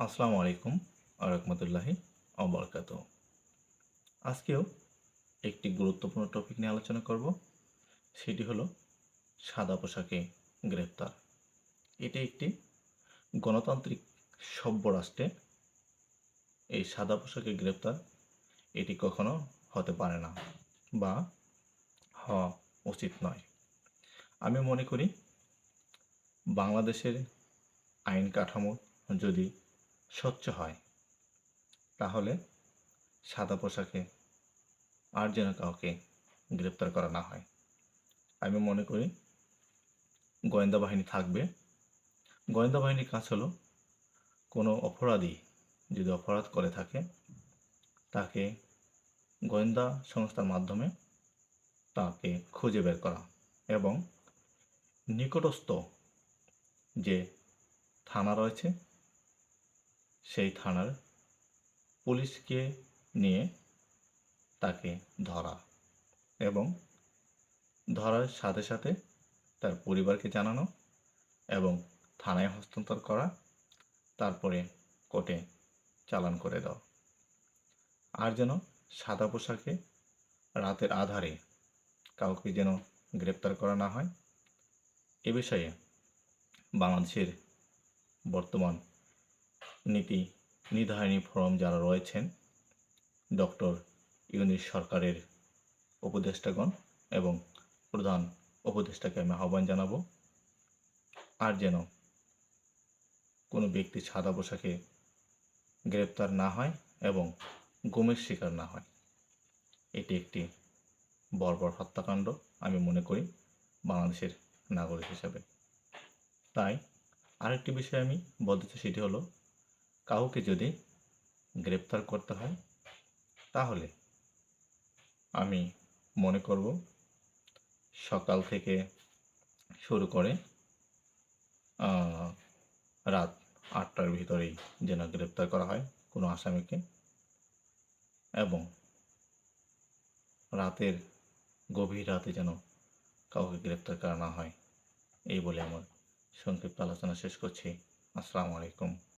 আসসালামু আলাইকুম আরহামতুল্লাহি অবরকাত আজকেও একটি গুরুত্বপূর্ণ টপিক নিয়ে আলোচনা করব। সেটি হলো সাদা পোশাকে গ্রেপ্তার। এটি একটি গণতান্ত্রিক সভ্য রাষ্ট্রে এই সাদা পোশাকে গ্রেপ্তার এটি কখনো হতে পারে না বা হওয়া উচিত নয়। আমি মনে করি বাংলাদেশের আইন কাঠামো যদি স্বচ্ছ হয়। তাহলে সাদা পোশাকে আর যেন কাউকে গ্রেপ্তার করা না হয়। আমি মনে করি গোয়েন্দা বাহিনী থাকবে। গোয়েন্দা বাহিনীর কাজ হলো কোনো অপরাধী যদি অপরাধ করে থাকে, তাকে গোয়েন্দা সংস্থার মাধ্যমে তাকে খুঁজে বের করা এবং নিকটস্থ যে থানা রয়েছে সেই থানার পুলিশকে নিয়ে তাকে ধরা এবং ধরার সাথে সাথে তার পরিবারকে জানানো এবং থানায় হস্তান্তর করা, তারপরে কোর্টে চালান করে দাও আর যেন সাদা পোশাকে রাতের আধারে কাউকে যেন গ্রেপ্তার করা না হয়, এ বিষয়ে বাংলাদেশের বর্তমান নীতি নির্ধারণী ফোরাম যারা রয়েছেন, ডক্টর ইউনিস সরকারের উপদেষ্টাগণ এবং প্রধান উপদেষ্টাকে আমি আহ্বান জানাব, আর যেন কোনো ব্যক্তি সাদা পোশাকে গ্রেপ্তার না হয় এবং গুমের শিকার না হয়। এটি একটি বর্বর হত্যাকাণ্ড, আমি মনে করি, বাংলাদেশের নাগরিক হিসাবে। তাই আরেকটি বিষয় আমি বলতে চাই, সেটি হলো কাউকে যদি গ্রেপ্তার করতে হয়, তাহলে আমি মনে করব সকাল থেকে শুরু করে রাত আটটার ভিতরেই যেন গ্রেপ্তার করা হয় কোনো আসামিকে এবং রাতের গভীর রাতে যেন কাউকে গ্রেপ্তার করা না হয়। এই বলে আমার সংক্ষিপ্ত আলোচনা শেষ করছি। আসসালামু আলাইকুম।